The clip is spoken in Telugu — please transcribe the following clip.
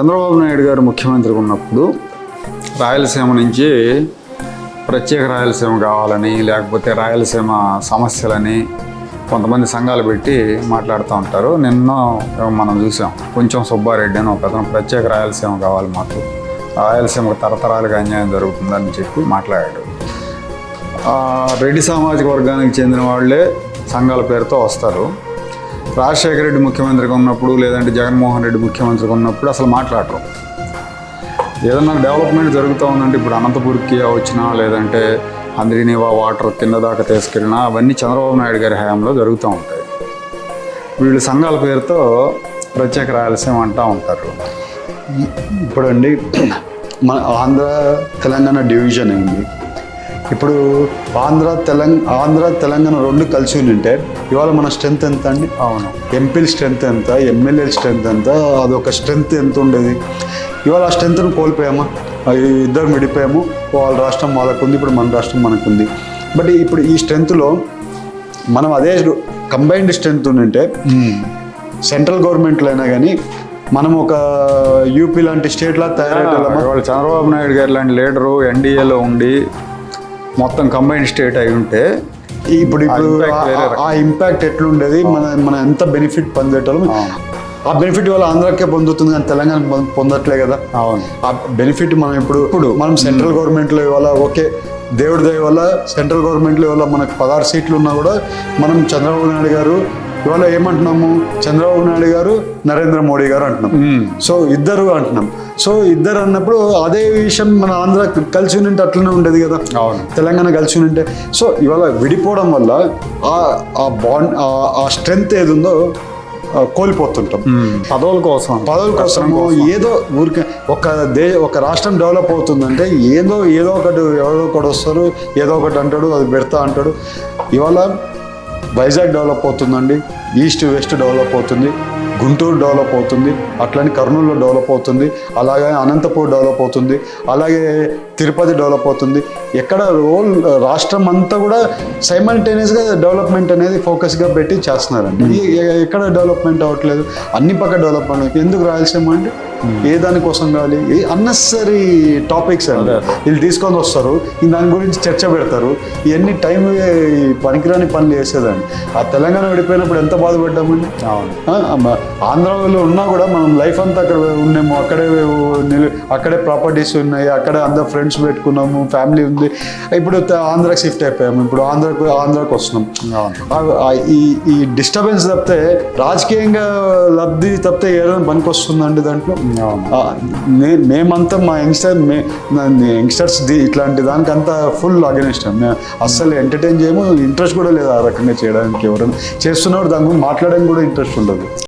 చంద్రబాబు నాయుడు గారు ముఖ్యమంత్రి ఉన్నప్పుడు రాయలసీమ నుంచి ప్రత్యేక రాయలసీమ కావాలని లేకపోతే రాయలసీమ సమస్యలని కొంతమంది సంఘాలు పెట్టి మాట్లాడుతూ ఉంటారు. నిన్న మనం చూసాం కొంచెం సుబ్బారెడ్డి అని ఒక అతను ప్రత్యేక రాయలసీమ కావాలి మాకు రాయలసీమకు తరతరాలుగా అన్యాయం జరుగుతుందని చెప్పి మాట్లాడాడు. రెడ్డి సామాజిక వర్గానికి చెందిన వాళ్ళే సంఘాల పేరుతో వస్తారు. రాజశేఖర రెడ్డి ముఖ్యమంత్రిగా ఉన్నప్పుడు లేదంటే జగన్మోహన్ రెడ్డి ముఖ్యమంత్రిగా ఉన్నప్పుడు అసలు మాట్లాడరు. ఏదన్నా డెవలప్మెంట్ జరుగుతూ ఉందంటే ఇప్పుడు అనంతపూర్కి వచ్చినా లేదంటే అందరినీవా వాటర్ కింద దాకా తీసుకెళ్ళినా అవన్నీ చంద్రబాబు నాయుడు గారి హయాంలో జరుగుతూ ఉంటాయి. వీళ్ళు సంఘాల పేరుతో ప్రత్యేక రాయలసీమ అంటూ ఉంటారు. ఇప్పుడండి మన ఆంధ్ర తెలంగాణ డివిజన్ అయింది ఇప్పుడు ఆంధ్ర తెలంగాణ ఆంధ్ర తెలంగాణ రెండు కలిసి ఉంటే ఇవాళ మన స్ట్రెంత్ ఎంత అండి? అవును. ఎంపీల స్ట్రెంత్ ఎంత? ఎమ్మెల్యే స్ట్రెంత్ ఎంత? అదొక స్ట్రెంత్ ఎంత ఉండేది? ఇవాళ ఆ స్ట్రెంత్ను కోల్పోయామా? ఇద్దరు విడిపోయాము వాళ్ళ రాష్ట్రం వాళ్ళకు ఉంది. ఇప్పుడు మన రాష్ట్రం మనకుంది బట్ ఇప్పుడు ఈ స్ట్రెంత్లో మనం అదే కంబైన్డ్ స్ట్రెంత్ ఉంటే సెంట్రల్ గవర్నమెంట్లో అయినా కానీ మనం ఒక యూపీ లాంటి స్టేట్ లా చంద్రబాబు నాయుడు గారు లాంటి లీడరు ఎన్డీఏలో ఉండి మొత్తం కంబైన్ స్టేట్ అయి ఉంటే ఇప్పుడు ఇప్పుడు ఆ ఇంపాక్ట్ ఎట్లుండేది? మన మన ఎంత బెనిఫిట్ పొందేటోళ్ళం? ఆ. బెనిఫిట్ వల్ల ఆంధ్రాకే పొందుతుంది కానీ తెలంగాణ పొంద- పొందట్లే కదా. అవును. ఆ బెనిఫిట్ మనం ఇప్పుడు ఇప్పుడు మనం సెంట్రల్ గవర్నమెంట్లో ఇవాళ ఓకే. దేవుడి దయ వల్ల సెంట్రల్ గవర్నమెంట్లో ఇవాళ మనకు పదహారు సీట్లు ఉన్నా కూడా మనం చంద్రబాబు నాయుడు గారు ఇవాళ ఏమంటున్నాము? చంద్రబాబు నాయుడు గారు నరేంద్ర మోడీ గారు అంటున్నాం. సో ఇద్దరు అంటున్నాం. సో ఇద్దరు అన్నప్పుడు అదే విషయం మన ఆంధ్ర కలిసి ఉంటే అట్లనే ఉండేది కదా. అవును. తెలంగాణ కలిసి ఉంటే సో ఇవాళ విడిపోవడం వల్ల ఆ ఆ బాండ్ ఆ స్ట్రెంగ్త్ ఏది ఉందో కోల్పోతుంటాం. పదవుల కోసం. పదవుల కోసము ఏదో ఊరికే ఒక దే ఒక రాష్ట్రం డెవలప్ అవుతుందంటే ఏదో ఏదో ఒకటి ఎవరో ఒకటి వస్తారు ఏదో ఒకటి అంటాడు అది పెడతా అంటాడు. ఇవాళ వైజాగ్ డెవలప్ అవుతుందండి ఈస్ట్ వెస్ట్ డెవలప్ అవుతుంది గుంటూరు డెవలప్ అవుతుంది అట్లని కర్నూలులో డెవలప్ అవుతుంది అలాగే అనంతపూర్ డెవలప్ అవుతుంది అలాగే తిరుపతి డెవలప్ అవుతుంది. ఎక్కడ రోల్ రాష్ట్రం అంతా కూడా సైమల్టేనియస్గా డెవలప్మెంట్ అనేది ఫోకస్గా పెట్టి చేస్తున్నారండి. ఎక్కడ డెవలప్మెంట్ అవ్వట్లేదు అన్ని పక్క డెవలప్మెంట్ ఎందుకు రాయలసీమ అంటే ఏ దానికోసం కావాలి? ఏ అన్నెసరీ టాపిక్స్ అండి. వీళ్ళు తీసుకొని వస్తారు దాని గురించి చర్చ పెడతారు ఇవన్నీ టైం పనికిరాని పనులు చేసేదండి ఆ తెలంగాణ విడిపోయినప్పుడు ఎంత బాధపడ్డామండి? ఆంధ్రాలో ఉన్నా కూడా మనం లైఫ్ అంతా అక్కడ ఉన్నాము అక్కడే అక్కడే ప్రాపర్టీస్ ఉన్నాయి అక్కడే అందరు ఫ్రెండ్స్ పెట్టుకున్నాము ఫ్యామిలీ ఉంది. ఇప్పుడు ఆంధ్రాకి షిఫ్ట్ అయిపోయాము. ఇప్పుడు ఆంధ్రాకు ఆంధ్రాకి వస్తున్నాం. ఈ ఈ డిస్టర్బెన్స్ తప్పితే రాజకీయంగా లబ్ధి తప్పితే ఏదైనా పనికి వస్తుందండి దాంట్లో? నేను మేమంతా మా యంగ్స్టర్ మే యంగ్స్టర్స్ ఇట్లాంటి దానికి అంతా ఫుల్ అగెనిస్ట్. మేము అస్సలు ఎంటర్టైన్ చేయము ఇంట్రెస్ట్ కూడా లేదు ఆ రకంగా చేయడానికి ఎవరైనా చేస్తున్నప్పుడు దాని గురించి మాట్లాడడానికి కూడా ఇంట్రెస్ట్ ఉండదు.